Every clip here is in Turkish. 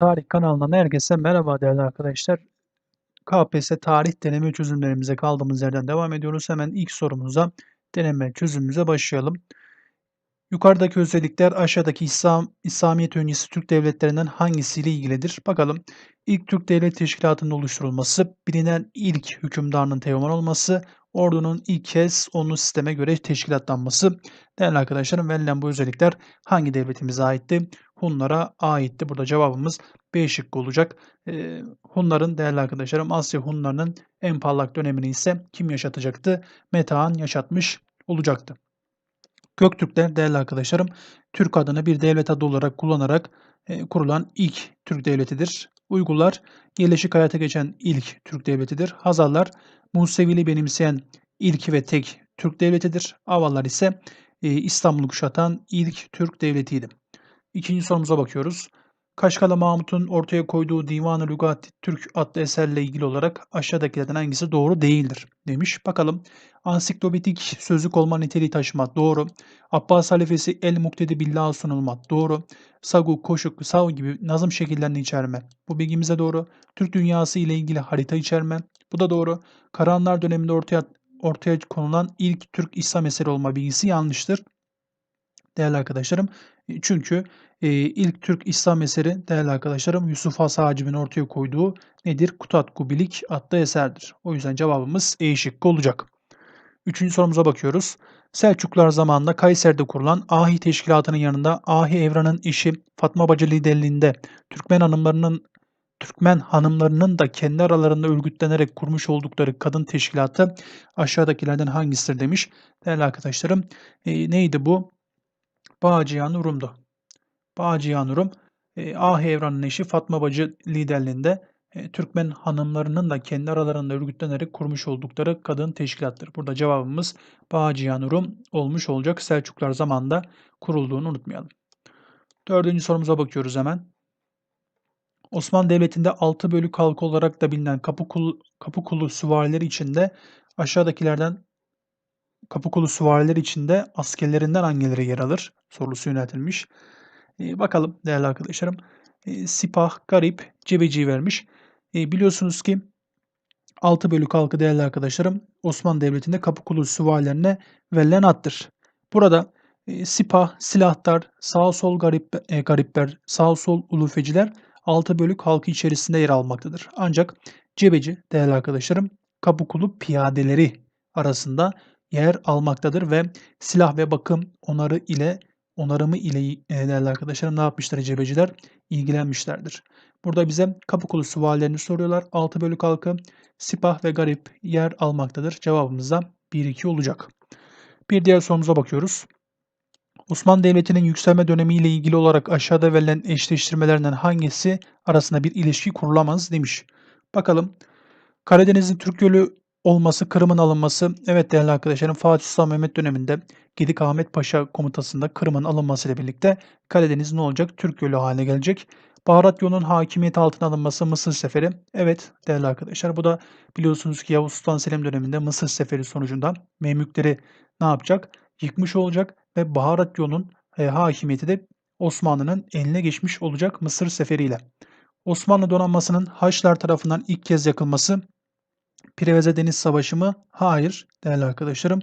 Tarih kanalından herkese merhaba değerli arkadaşlar. KPSS tarih deneme çözümlerimize kaldığımız yerden devam ediyoruz. Hemen ilk sorumuza deneme çözümümüze başlayalım. Yukarıdaki özellikler aşağıdaki İslam, İslamiyet öncesi Türk devletlerinden hangisiyle ilgilidir? Bakalım. İlk Türk Devlet Teşkilatı'nın oluşturulması, bilinen ilk hükümdarının Teoman olması, ordunun ilk kez onu sisteme göre teşkilatlanması. Değerli arkadaşlarım verilen bu özellikler hangi devletimize aitti? Hunlara aitti. Burada cevabımız B şıkkı olacak. Ee, Hunların değerli arkadaşlarım Asya Hunlarının en parlak dönemini ise kim yaşatacaktı? Metehan yaşatmış olacaktı. Göktürkler değerli arkadaşlarım Türk adını bir devlet adı olarak kullanarak e, kurulan ilk Türk devletidir. Uygurlar yerleşik hayata geçen ilk Türk devletidir. Hazarlar Musevili benimseyen ilk ve tek Türk devletidir. Avallar ise e, İstanbul'u kuşatan ilk Türk devletiydi. İkinci sorumuza bakıyoruz. Kaşkalı Mahmut'un ortaya koyduğu Divan-ı Lügat Türk adlı eserle ilgili olarak aşağıdakilerden hangisi doğru değildir demiş. Bakalım. Ansiklopedik sözlük olma niteliği taşıma doğru. Abbas halifesi El Muktedi Billah'a sunulma doğru. Sagu, Koşuk, Sav gibi nazım şekillerini içerme. Bu bilgimize doğru. Türk dünyası ile ilgili harita içerme. Bu da doğru. Karahanlar döneminde ortaya ortaya konulan ilk Türk İslam eseri olma bilgisi yanlıştır. Değerli arkadaşlarım çünkü e, ilk Türk İslam eseri değerli arkadaşlarım Yusuf Has Hacib'in ortaya koyduğu nedir? Kutat Kubilik adlı eserdir. O yüzden cevabımız E şıkkı olacak. Üçüncü sorumuza bakıyoruz. Selçuklular zamanında Kayseri'de kurulan Ahi Teşkilatı'nın yanında Ahi Evran'ın eşi Fatma Bacı liderliğinde Türkmen hanımlarının Türkmen hanımlarının da kendi aralarında örgütlenerek kurmuş oldukları kadın teşkilatı aşağıdakilerden hangisidir demiş. Değerli arkadaşlarım e, neydi bu? Bağcıyan Urum'du. Bağcıyan Urum, e, eşi Fatma Bacı liderliğinde e, Türkmen hanımlarının da kendi aralarında örgütlenerek kurmuş oldukları kadın teşkilattır. Burada cevabımız Bağcıyan Urum olmuş olacak. Selçuklar zamanında kurulduğunu unutmayalım. Dördüncü sorumuza bakıyoruz hemen. Osmanlı Devleti'nde 6 bölük halkı olarak da bilinen Kapıkulu, Kapıkulu süvarileri içinde aşağıdakilerden Kapıkulu süvarileri içinde askerlerinden hangileri yer alır? Sorusu yöneltilmiş. E, bakalım değerli arkadaşlarım. E, Sipah, Garip, Cebeci vermiş. E, biliyorsunuz ki 6 bölük halkı değerli arkadaşlarım Osmanlı Devleti'nde Kapıkulu süvarilerine verilen addır. Burada e, Sipah, Silahtar, sağ sol garip, e, garipler, sağ sol ulufeciler 6 bölük halkı içerisinde yer almaktadır. Ancak Cebeci değerli arkadaşlarım Kapıkulu piyadeleri arasında yer almaktadır ve silah ve bakım onarı ile onarımı ile e, değerli arkadaşlarım ne yapmışlar cebeciler? ilgilenmişlerdir. Burada bize Kapıkulu süvarilerini soruyorlar. 6 bölük halkı sipah ve garip yer almaktadır. Cevabımız da 1-2 olacak. Bir diğer sorumuza bakıyoruz. Osmanlı Devleti'nin yükselme dönemi ile ilgili olarak aşağıda verilen eşleştirmelerinden hangisi arasında bir ilişki kurulamaz demiş. Bakalım. Karadeniz'in Türk Gölü olması, Kırım'ın alınması. Evet değerli arkadaşlarım Fatih Sultan Mehmet döneminde Gedik Ahmet Paşa komutasında Kırım'ın alınmasıyla birlikte Karadeniz ne olacak? Türk Gölü haline gelecek. Baharat yolunun hakimiyet altına alınması Mısır Seferi. Evet değerli arkadaşlar bu da biliyorsunuz ki Yavuz Sultan Selim döneminde Mısır Seferi sonucunda Memlükleri ne yapacak? Yıkmış olacak ve baharat yolunun e, hakimiyeti de Osmanlı'nın eline geçmiş olacak Mısır Seferiyle. Osmanlı donanmasının Haçlar tarafından ilk kez yakılması Preveze Deniz Savaşı mı? Hayır değerli arkadaşlarım.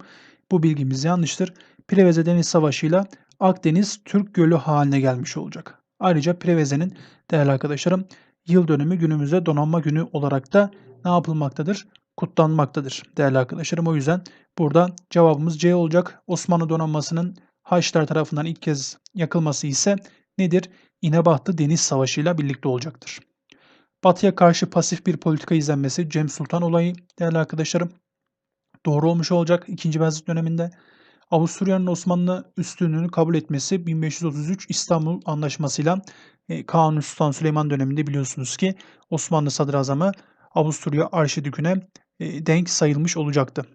Bu bilgimiz yanlıştır. Preveze Deniz Savaşı ile Akdeniz Türk Gölü haline gelmiş olacak. Ayrıca Preveze'nin değerli arkadaşlarım yıl dönümü günümüzde donanma günü olarak da ne yapılmaktadır? Kutlanmaktadır değerli arkadaşlarım. O yüzden burada cevabımız C olacak. Osmanlı donanmasının Haçlar tarafından ilk kez yakılması ise nedir? İnebahtı Deniz Savaşı ile birlikte olacaktır. Batı'ya karşı pasif bir politika izlenmesi Cem Sultan olayı değerli arkadaşlarım doğru olmuş olacak 2. Beyazıt döneminde. Avusturya'nın Osmanlı üstünlüğünü kabul etmesi 1533 İstanbul Anlaşması'yla e, Kanuni Sultan Süleyman döneminde biliyorsunuz ki Osmanlı Sadrazamı Avusturya Arşidükü'ne e, denk sayılmış olacaktı.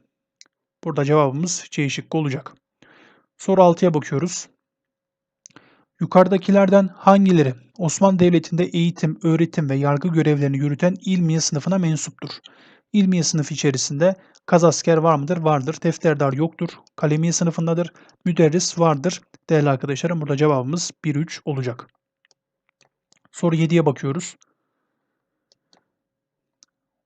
Burada cevabımız C şıkkı olacak. Soru 6'ya bakıyoruz. Yukarıdakilerden hangileri Osmanlı Devleti'nde eğitim, öğretim ve yargı görevlerini yürüten ilmiye sınıfına mensuptur? İlmiye sınıfı içerisinde kazasker var mıdır? Vardır. Defterdar yoktur. Kalemiye sınıfındadır. Müderris vardır. Değerli arkadaşlarım burada cevabımız 1-3 olacak. Soru 7'ye bakıyoruz.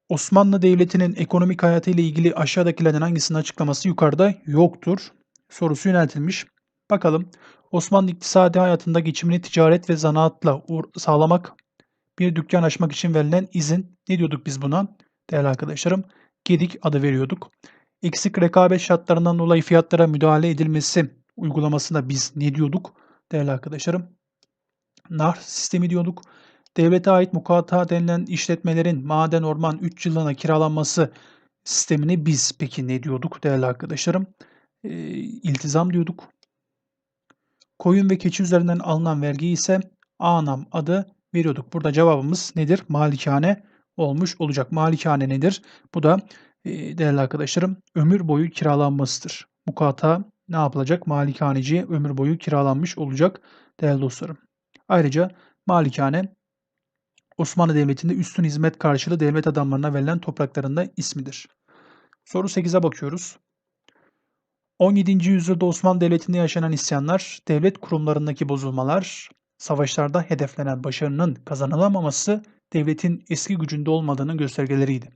Osmanlı Devleti'nin ekonomik hayatı ile ilgili aşağıdakilerden hangisinin açıklaması yukarıda yoktur? Sorusu yöneltilmiş. Bakalım. Osmanlı iktisadi hayatında geçimini ticaret ve zanaatla sağlamak, bir dükkan açmak için verilen izin, ne diyorduk biz buna? Değerli arkadaşlarım, gedik adı veriyorduk. Eksik rekabet şartlarından dolayı fiyatlara müdahale edilmesi uygulamasında biz ne diyorduk? Değerli arkadaşlarım, nar sistemi diyorduk. Devlete ait mukata denilen işletmelerin maden orman 3 yılına kiralanması sistemini biz peki ne diyorduk değerli arkadaşlarım? E, iltizam diyorduk. Koyun ve keçi üzerinden alınan vergi ise anam adı veriyorduk. Burada cevabımız nedir? Malikane olmuş olacak. Malikane nedir? Bu da e, değerli arkadaşlarım ömür boyu kiralanmasıdır. Mukata ne yapılacak? Malikaneciye ömür boyu kiralanmış olacak değerli dostlarım. Ayrıca malikane Osmanlı Devleti'nde üstün hizmet karşılığı devlet adamlarına verilen topraklarında ismidir. Soru 8'e bakıyoruz. 17. yüzyılda Osmanlı Devleti'nde yaşanan isyanlar, devlet kurumlarındaki bozulmalar, savaşlarda hedeflenen başarının kazanılamaması devletin eski gücünde olmadığının göstergeleriydi.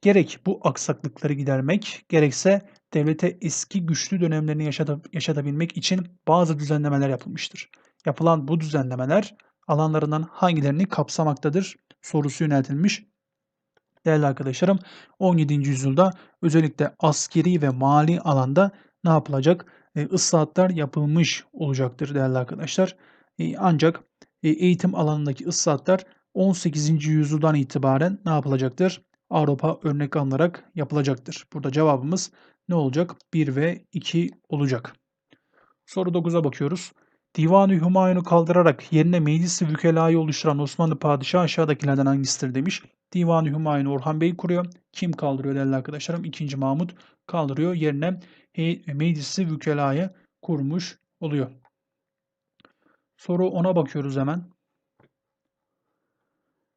Gerek bu aksaklıkları gidermek, gerekse devlete eski güçlü dönemlerini yaşatabilmek için bazı düzenlemeler yapılmıştır. Yapılan bu düzenlemeler alanlarından hangilerini kapsamaktadır sorusu yöneltilmiş. Değerli arkadaşlarım 17. yüzyılda özellikle askeri ve mali alanda ne yapılacak? E, ıslahatlar yapılmış olacaktır değerli arkadaşlar. E, ancak e, eğitim alanındaki ıslahatlar 18. yüzyıldan itibaren ne yapılacaktır? Avrupa örnek alınarak yapılacaktır. Burada cevabımız ne olacak? 1 ve 2 olacak. Soru 9'a bakıyoruz. Divan-ı Hümayun'u kaldırarak yerine meclis-i vükelayı oluşturan Osmanlı padişahı aşağıdakilerden hangisidir demiş. Divan-ı Hümayun'u Orhan Bey kuruyor. Kim kaldırıyor değerli arkadaşlarım? İkinci Mahmut kaldırıyor. Yerine meclis-i vükelayı kurmuş oluyor. Soru 10'a bakıyoruz hemen.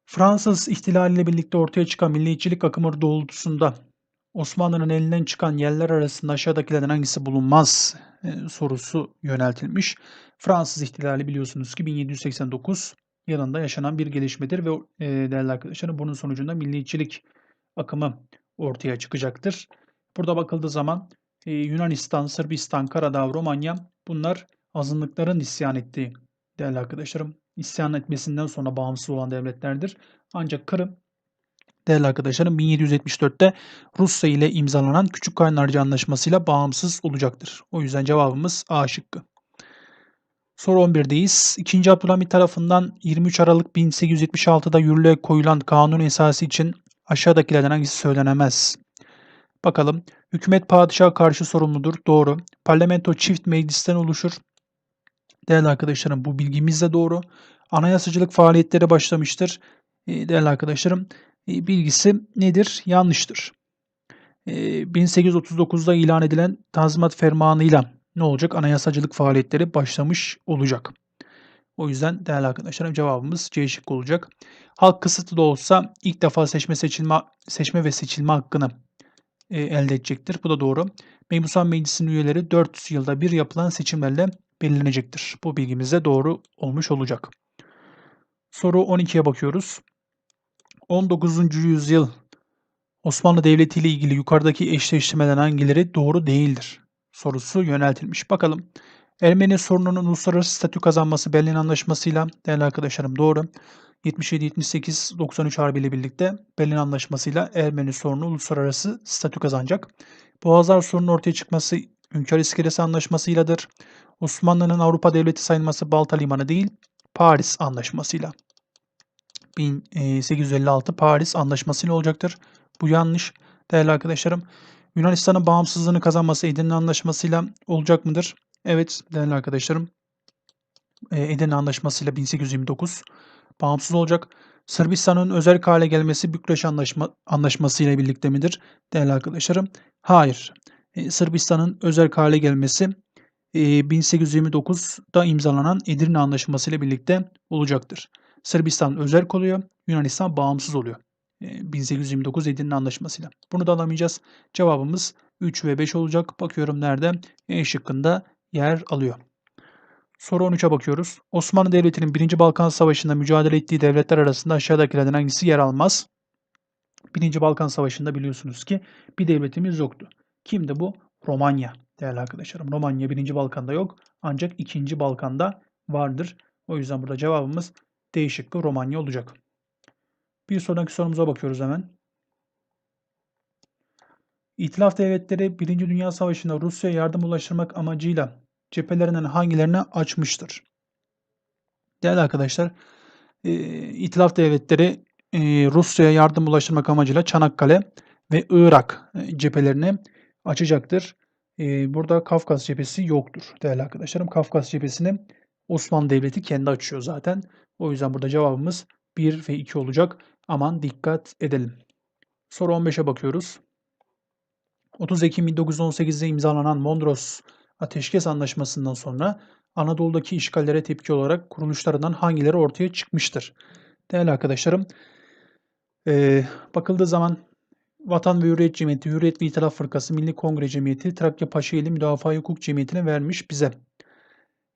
Fransız ihtilaliyle birlikte ortaya çıkan milliyetçilik akımı doğrultusunda Osmanlı'nın elinden çıkan yerler arasında aşağıdakilerden hangisi bulunmaz e, sorusu yöneltilmiş. Fransız ihtilali biliyorsunuz ki 1789 yılında yaşanan bir gelişmedir ve e, değerli arkadaşlarım bunun sonucunda milliyetçilik akımı ortaya çıkacaktır. Burada bakıldığı zaman e, Yunanistan, Sırbistan, Karadağ, Romanya bunlar azınlıkların isyan ettiği değerli arkadaşlarım isyan etmesinden sonra bağımsız olan devletlerdir. Ancak Kırım değerli arkadaşlarım 1774'te Rusya ile imzalanan Küçük Kaynarca Anlaşması'yla bağımsız olacaktır. O yüzden cevabımız A şıkkı. Soru 11'deyiz. 2. Abdülhamit tarafından 23 Aralık 1876'da yürürlüğe koyulan kanun esası için aşağıdakilerden hangisi söylenemez? Bakalım. Hükümet padişaha karşı sorumludur. Doğru. Parlamento çift meclisten oluşur. Değerli arkadaşlarım bu bilgimiz de doğru. Anayasacılık faaliyetleri başlamıştır. Ee, değerli arkadaşlarım e, bilgisi nedir? Yanlıştır. 1839'da ee, ilan edilen Tanzimat Fermanı'yla ne olacak? Anayasacılık faaliyetleri başlamış olacak. O yüzden değerli arkadaşlarım cevabımız C şıkkı olacak. Halk kısıtlı da olsa ilk defa seçme seçilme seçme ve seçilme hakkını e, elde edecektir. Bu da doğru. Mebusan Meclisi'nin üyeleri 4 yılda bir yapılan seçimlerle belirlenecektir. Bu bilgimiz de doğru olmuş olacak. Soru 12'ye bakıyoruz. 19. yüzyıl Osmanlı Devleti ile ilgili yukarıdaki eşleştirmeden hangileri doğru değildir? Sorusu yöneltilmiş. Bakalım. Ermeni sorununun uluslararası statü kazanması Berlin Anlaşması'yla değerli arkadaşlarım doğru. 77-78-93 Harbi ile birlikte Berlin Anlaşması'yla Ermeni sorunu uluslararası statü kazanacak. Boğazlar sorunun ortaya çıkması Hünkar İskelesi Anlaşması'yladır. Osmanlı'nın Avrupa devleti sayılması Balta Limanı değil, Paris Anlaşması'yla. 1856 Paris Anlaşması'yla olacaktır. Bu yanlış değerli arkadaşlarım. Yunanistan'ın bağımsızlığını kazanması Edirne Anlaşması'yla olacak mıdır? Evet değerli arkadaşlarım. Edirne Anlaşması'yla 1829 bağımsız olacak. Sırbistan'ın özel hale gelmesi Bükreş Anlaşma, Anlaşması ile birlikte midir değerli arkadaşlarım? Hayır. Sırbistan'ın özel hale gelmesi 1829'da imzalanan Edirne Anlaşması ile birlikte olacaktır. Sırbistan özerk oluyor, Yunanistan bağımsız oluyor. 1829 Edirne Anlaşması'yla. Bunu da alamayacağız. Cevabımız 3 ve 5 olacak. Bakıyorum nerede? E şıkkında yer alıyor. Soru 13'e bakıyoruz. Osmanlı Devleti'nin 1. Balkan Savaşı'nda mücadele ettiği devletler arasında aşağıdakilerden hangisi yer almaz? 1. Balkan Savaşı'nda biliyorsunuz ki bir devletimiz yoktu. Kimdi bu? Romanya değerli arkadaşlarım. Romanya 1. Balkan'da yok ancak 2. Balkan'da vardır. O yüzden burada cevabımız D şıkkı Romanya olacak. Bir sonraki sorumuza bakıyoruz hemen. İtilaf devletleri 1. Dünya Savaşı'nda Rusya'ya yardım ulaştırmak amacıyla cephelerinden hangilerini açmıştır? Değerli arkadaşlar, e, İtilaf devletleri e, Rusya'ya yardım ulaştırmak amacıyla Çanakkale ve Irak e, cephelerini açacaktır. Burada Kafkas cephesi yoktur değerli arkadaşlarım. Kafkas cephesini Osmanlı Devleti kendi açıyor zaten. O yüzden burada cevabımız 1 ve 2 olacak. Aman dikkat edelim. Soru 15'e bakıyoruz. 30 Ekim 1918'de imzalanan Mondros Ateşkes Anlaşması'ndan sonra Anadolu'daki işgallere tepki olarak kuruluşlarından hangileri ortaya çıkmıştır? Değerli arkadaşlarım, e, bakıldığı zaman Vatan ve Hürriyet Cemiyeti, Hürriyet ve İtilaf Fırkası, Milli Kongre Cemiyeti, Trakya Paşaeli Müdafaa Hukuk Cemiyeti'ne vermiş bize.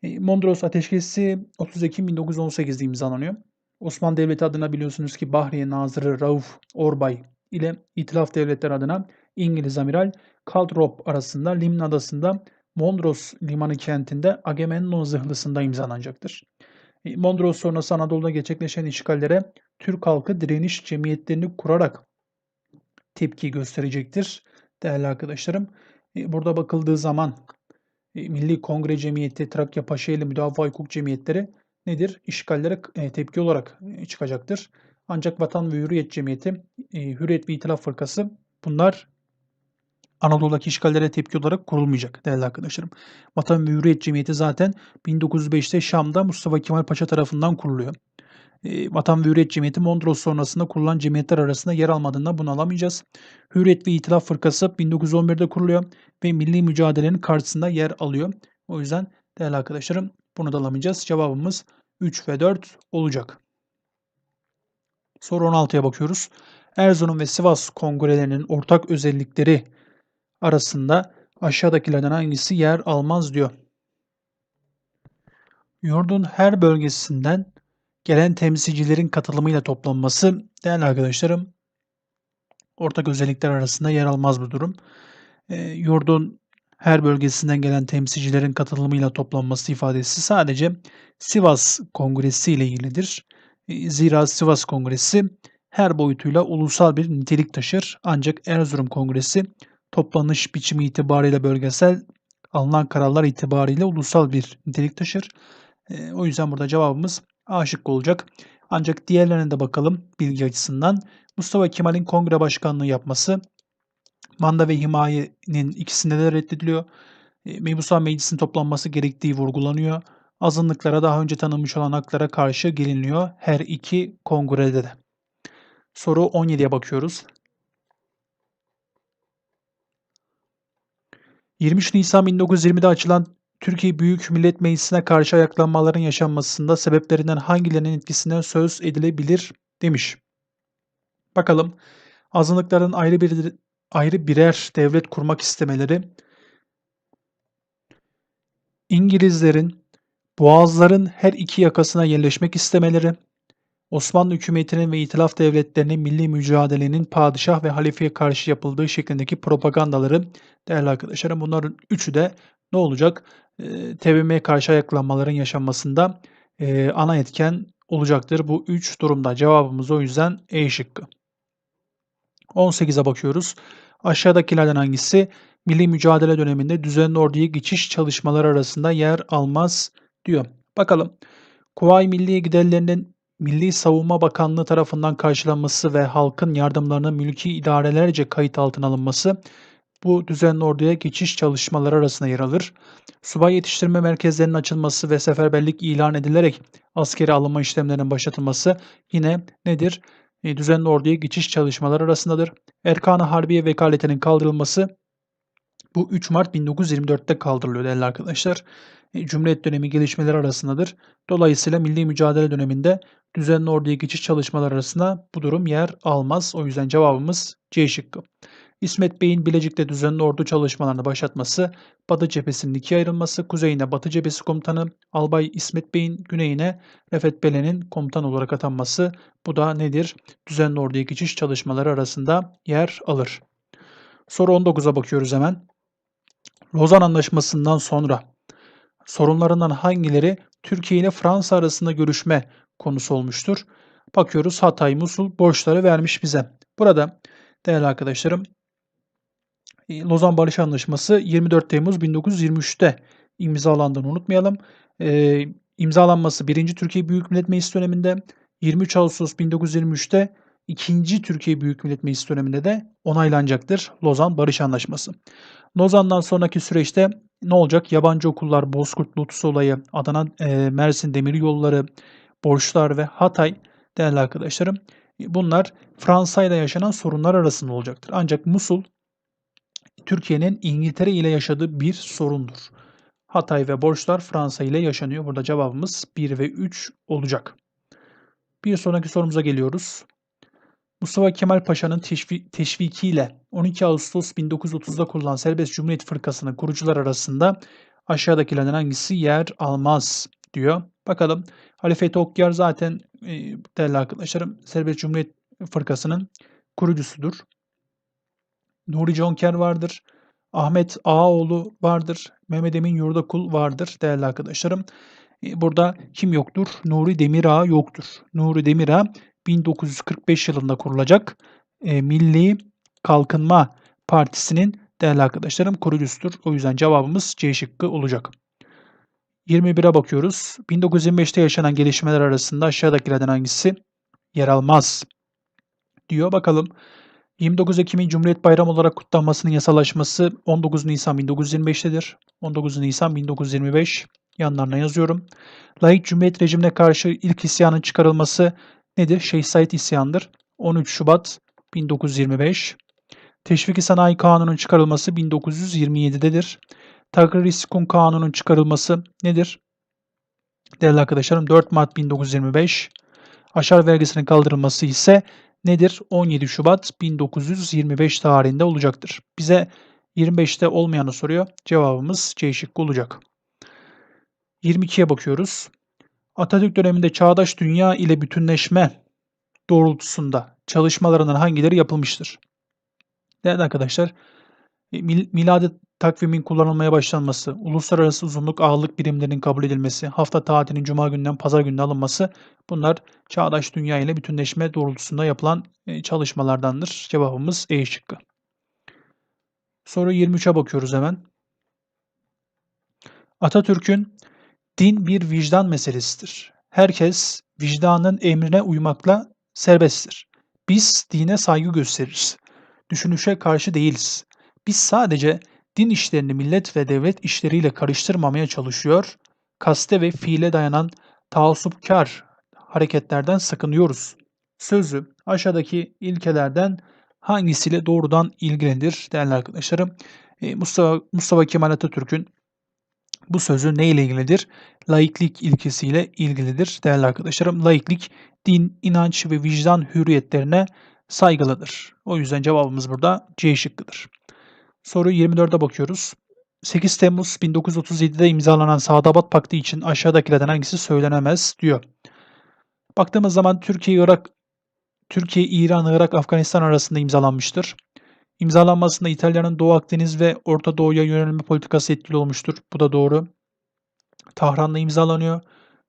E, Mondros Ateşkesi 30 Ekim 1918'de imzalanıyor. Osmanlı Devleti adına biliyorsunuz ki Bahriye Nazırı Rauf Orbay ile İtilaf Devletleri adına İngiliz Amiral Calthrop arasında Limn Adası'nda Mondros Limanı kentinde Agamemnon zırhlısında imzalanacaktır. E, Mondros sonrası Anadolu'da gerçekleşen işgallere Türk halkı direniş cemiyetlerini kurarak tepki gösterecektir. Değerli arkadaşlarım, e, burada bakıldığı zaman e, Milli Kongre Cemiyeti, Trakya Paşaeli Müdafaa Hukuk Cemiyetleri nedir? İşgallere tepki olarak çıkacaktır. Ancak Vatan ve Hürriyet Cemiyeti, Hürriyet ve İtilaf Fırkası bunlar Anadolu'daki işgallere tepki olarak kurulmayacak değerli arkadaşlarım. Vatan ve Hürriyet Cemiyeti zaten 1905'te Şam'da Mustafa Kemal Paşa tarafından kuruluyor. E, Vatan ve Hürriyet Cemiyeti Mondros sonrasında kurulan cemiyetler arasında yer almadığında bunu alamayacağız. Hürriyet ve İtilaf Fırkası 1911'de kuruluyor ve milli mücadelenin karşısında yer alıyor. O yüzden değerli arkadaşlarım bunu da alamayacağız. Cevabımız 3 ve 4 olacak. Soru 16'ya bakıyoruz. Erzurum ve Sivas kongrelerinin ortak özellikleri arasında aşağıdakilerden hangisi yer almaz diyor. Yurdun her bölgesinden gelen temsilcilerin katılımıyla toplanması değerli arkadaşlarım ortak özellikler arasında yer almaz bu durum. E, yurdun her bölgesinden gelen temsilcilerin katılımıyla toplanması ifadesi sadece Sivas Kongresi ile ilgilidir. E, zira Sivas Kongresi her boyutuyla ulusal bir nitelik taşır. Ancak Erzurum Kongresi toplanış biçimi itibariyle bölgesel, alınan kararlar itibariyle ulusal bir nitelik taşır. E, o yüzden burada cevabımız A şıkkı olacak. Ancak diğerlerine de bakalım bilgi açısından. Mustafa Kemal'in kongre başkanlığı yapması manda ve himayenin ikisinde de reddediliyor. E, Mebusa Meclisi'nin toplanması gerektiği vurgulanıyor. Azınlıklara daha önce tanınmış olan haklara karşı geliniyor her iki kongrede de. Soru 17'ye bakıyoruz. 23 Nisan 1920'de açılan Türkiye Büyük Millet Meclisi'ne karşı ayaklanmaların yaşanmasında sebeplerinden hangilerinin etkisinden söz edilebilir demiş. Bakalım azınlıkların ayrı bir ayrı birer devlet kurmak istemeleri, İngilizlerin boğazların her iki yakasına yerleşmek istemeleri, Osmanlı hükümetinin ve itilaf devletlerinin milli mücadelenin padişah ve halifeye karşı yapıldığı şeklindeki propagandaları değerli arkadaşlarım bunların üçü de ne olacak? E, TBMM'ye karşı ayaklanmaların yaşanmasında e, ana etken olacaktır. Bu üç durumda cevabımız o yüzden E şıkkı. 18'e bakıyoruz. Aşağıdakilerden hangisi milli mücadele döneminde düzenli orduya geçiş çalışmaları arasında yer almaz diyor. Bakalım. Kuvayi Milliye giderlerinin Milli Savunma Bakanlığı tarafından karşılanması ve halkın yardımlarının mülki idarelerce kayıt altına alınması bu düzenli orduya geçiş çalışmaları arasında yer alır. Subay yetiştirme merkezlerinin açılması ve seferberlik ilan edilerek askeri alınma işlemlerinin başlatılması yine nedir? E, düzenli orduya geçiş çalışmaları arasındadır. Erkan-ı Harbiye vekaletinin kaldırılması bu 3 Mart 1924'te kaldırılıyor değerli arkadaşlar. E, Cumhuriyet dönemi gelişmeleri arasındadır. Dolayısıyla milli mücadele döneminde düzenli orduya geçiş çalışmaları arasında bu durum yer almaz. O yüzden cevabımız C şıkkı. İsmet Bey'in Bilecik'te düzenli ordu çalışmalarını başlatması, Batı cephesinin ikiye ayrılması, kuzeyine Batı cephesi komutanı Albay İsmet Bey'in güneyine Refet Belen'in komutan olarak atanması bu da nedir? Düzenli orduya geçiş çalışmaları arasında yer alır. Soru 19'a bakıyoruz hemen. Lozan Anlaşması'ndan sonra sorunlarından hangileri Türkiye ile Fransa arasında görüşme konusu olmuştur? Bakıyoruz Hatay, Musul borçları vermiş bize. Burada değerli arkadaşlarım Lozan Barış Anlaşması 24 Temmuz 1923'te imzalandığını unutmayalım. Ee, imzalanması 1. Türkiye Büyük Millet Meclisi döneminde 23 Ağustos 1923'te 2. Türkiye Büyük Millet Meclisi döneminde de onaylanacaktır Lozan Barış Anlaşması. Lozan'dan sonraki süreçte ne olacak? Yabancı okullar, Bozkurt Lotus olayı, Adana, e, Mersin Demir Yolları, borçlar ve Hatay değerli arkadaşlarım bunlar Fransa ile yaşanan sorunlar arasında olacaktır. Ancak Musul Türkiye'nin İngiltere ile yaşadığı bir sorundur. Hatay ve borçlar Fransa ile yaşanıyor. Burada cevabımız 1 ve 3 olacak. Bir sonraki sorumuza geliyoruz. Mustafa Kemal Paşa'nın teşvi teşvikiyle 12 Ağustos 1930'da kurulan Serbest Cumhuriyet Fırkası'nın kurucular arasında aşağıdakilerden hangisi yer almaz diyor. Bakalım Halife Okyar zaten e, değerli arkadaşlarım Serbest Cumhuriyet Fırkası'nın kurucusudur. Nuri Conker vardır. Ahmet Ağaoğlu vardır. Mehmet Emin Yurdakul vardır değerli arkadaşlarım. E, burada kim yoktur? Nuri Demirağ yoktur. Nuri Demirağ 1945 yılında kurulacak e, Milli Kalkınma Partisi'nin değerli arkadaşlarım kurucusudur. O yüzden cevabımız C şıkkı olacak. 21'e bakıyoruz. 1925'te yaşanan gelişmeler arasında aşağıdakilerden hangisi yer almaz diyor. Bakalım 29 Ekim'in Cumhuriyet Bayramı olarak kutlanmasının yasalaşması 19 Nisan 1925'tedir. 19 Nisan 1925 yanlarına yazıyorum. Laik Cumhuriyet rejimine karşı ilk isyanın çıkarılması nedir? Şeyh Said isyandır. 13 Şubat 1925. Teşviki Sanayi Kanunu'nun çıkarılması 1927'dedir. Takrir Sikun Kanunu'nun çıkarılması nedir? Değerli arkadaşlarım 4 Mart 1925. Aşar vergisinin kaldırılması ise nedir? 17 Şubat 1925 tarihinde olacaktır. Bize 25'te olmayanı soruyor. Cevabımız C şıkkı olacak. 22'ye bakıyoruz. Atatürk döneminde çağdaş dünya ile bütünleşme doğrultusunda çalışmalarından hangileri yapılmıştır? Değerli arkadaşlar, miladi takvimin kullanılmaya başlanması, uluslararası uzunluk ağırlık birimlerinin kabul edilmesi, hafta tatilinin cuma günden pazar gününe alınması bunlar çağdaş dünya ile bütünleşme doğrultusunda yapılan e, çalışmalardandır. Cevabımız E şıkkı. Soru 23'e bakıyoruz hemen. Atatürk'ün din bir vicdan meselesidir. Herkes vicdanın emrine uymakla serbesttir. Biz dine saygı gösteririz. Düşünüşe karşı değiliz. Biz sadece din işlerini millet ve devlet işleriyle karıştırmamaya çalışıyor, kaste ve fiile dayanan taassupkar hareketlerden sakınıyoruz. Sözü aşağıdaki ilkelerden hangisiyle doğrudan ilgilenir değerli arkadaşlarım? E, Mustafa, Mustafa Kemal Atatürk'ün bu sözü ne ile ilgilidir? Laiklik ilkesiyle ilgilidir değerli arkadaşlarım. Laiklik din, inanç ve vicdan hürriyetlerine saygılıdır. O yüzden cevabımız burada C şıkkıdır. Soru 24'e bakıyoruz. 8 Temmuz 1937'de imzalanan Sadabat Paktı için aşağıdakilerden hangisi söylenemez diyor. Baktığımız zaman Türkiye, Irak, Türkiye, İran, Irak, Afganistan arasında imzalanmıştır. İmzalanmasında İtalya'nın Doğu Akdeniz ve Orta Doğu'ya yönelme politikası etkili olmuştur. Bu da doğru. Tahran'da imzalanıyor.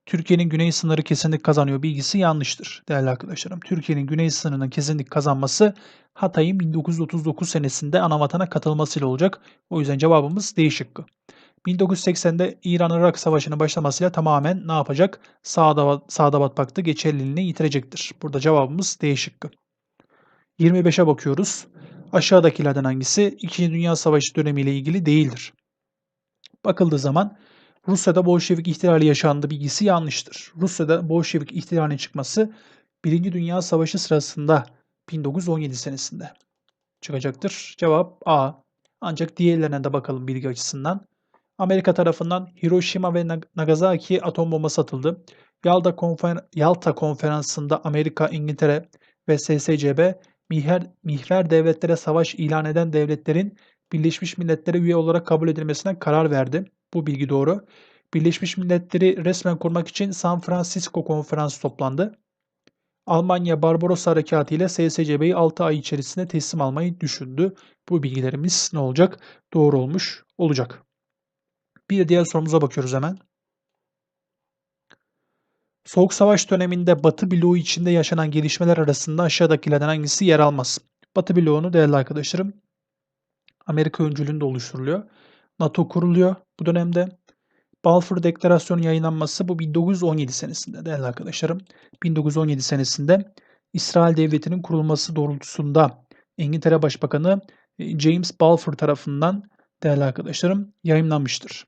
Türkiye'nin güney sınırı kesinlik kazanıyor bilgisi yanlıştır değerli arkadaşlarım. Türkiye'nin güney sınırının kesinlik kazanması Hatay'ın 1939 senesinde anavatana katılmasıyla olacak. O yüzden cevabımız D şıkkı. 1980'de İran-Irak Savaşı'nın başlamasıyla tamamen ne yapacak? Sağdabat, Sağdabat Paktı geçerliliğini yitirecektir. Burada cevabımız D şıkkı. 25'e bakıyoruz. Aşağıdakilerden hangisi 2. Dünya Savaşı dönemiyle ilgili değildir? Bakıldığı zaman Rusya'da Bolşevik ihtilali yaşandı bilgisi yanlıştır. Rusya'da Bolşevik ihtilalinin çıkması 1. Dünya Savaşı sırasında 1917 senesinde çıkacaktır. Cevap A. Ancak diğerlerine de bakalım bilgi açısından. Amerika tarafından Hiroşima ve Nagasaki atom bombası atıldı. Yalta, konfer Yalta konferansında Amerika, İngiltere ve SSCB mihver, mihver devletlere savaş ilan eden devletlerin Birleşmiş Milletler'e üye olarak kabul edilmesine karar verdi. Bu bilgi doğru. Birleşmiş Milletler'i resmen kurmak için San Francisco Konferansı toplandı. Almanya Barbaros Harekatı ile SSCB'yi 6 ay içerisinde teslim almayı düşündü. Bu bilgilerimiz ne olacak? Doğru olmuş olacak. Bir diğer sorumuza bakıyoruz hemen. Soğuk Savaş döneminde Batı bloğu içinde yaşanan gelişmeler arasında aşağıdakilerden hangisi yer almaz? Batı bloğunu değerli arkadaşlarım Amerika öncülüğünde oluşturuluyor. NATO kuruluyor bu dönemde. Balfour Deklarasyonu yayınlanması bu 1917 senesinde değerli arkadaşlarım. 1917 senesinde İsrail Devleti'nin kurulması doğrultusunda İngiltere Başbakanı e, James Balfour tarafından değerli arkadaşlarım yayınlanmıştır.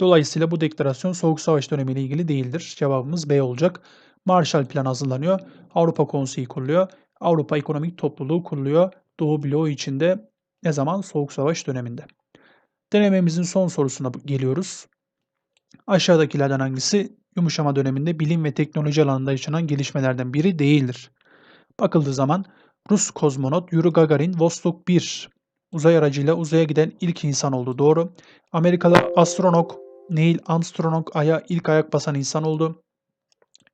Dolayısıyla bu deklarasyon Soğuk Savaş dönemiyle ilgili değildir. Cevabımız B olacak. Marshall Plan hazırlanıyor. Avrupa Konseyi kuruluyor. Avrupa Ekonomik Topluluğu kuruluyor. Doğu bloğu içinde ne zaman? Soğuk Savaş döneminde. Denememizin son sorusuna geliyoruz. Aşağıdakilerden hangisi yumuşama döneminde bilim ve teknoloji alanında yaşanan gelişmelerden biri değildir? Bakıldığı zaman Rus kozmonot Yuri Gagarin Vostok 1 uzay aracıyla uzaya giden ilk insan oldu. Doğru. Amerikalı astronot Neil Armstrong Ay'a ilk ayak basan insan oldu.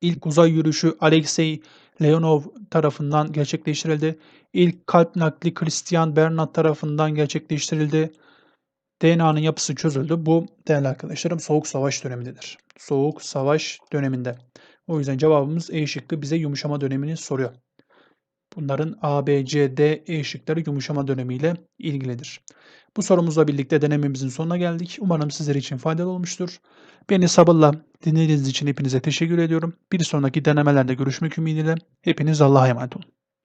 İlk uzay yürüyüşü Alexey Leonov tarafından gerçekleştirildi. İlk kalp nakli Christian Bernard tarafından gerçekleştirildi. DNA'nın yapısı çözüldü. Bu değerli arkadaşlarım Soğuk Savaş dönemindedir. Soğuk Savaş döneminde. O yüzden cevabımız E şıkkı bize yumuşama dönemini soruyor. Bunların A, B, C, D, E şıkları yumuşama dönemiyle ilgilidir. Bu sorumuzla birlikte denememizin sonuna geldik. Umarım sizler için faydalı olmuştur. Beni sabırla dinlediğiniz için hepinize teşekkür ediyorum. Bir sonraki denemelerde görüşmek ümidiyle. Hepiniz Allah'a emanet olun.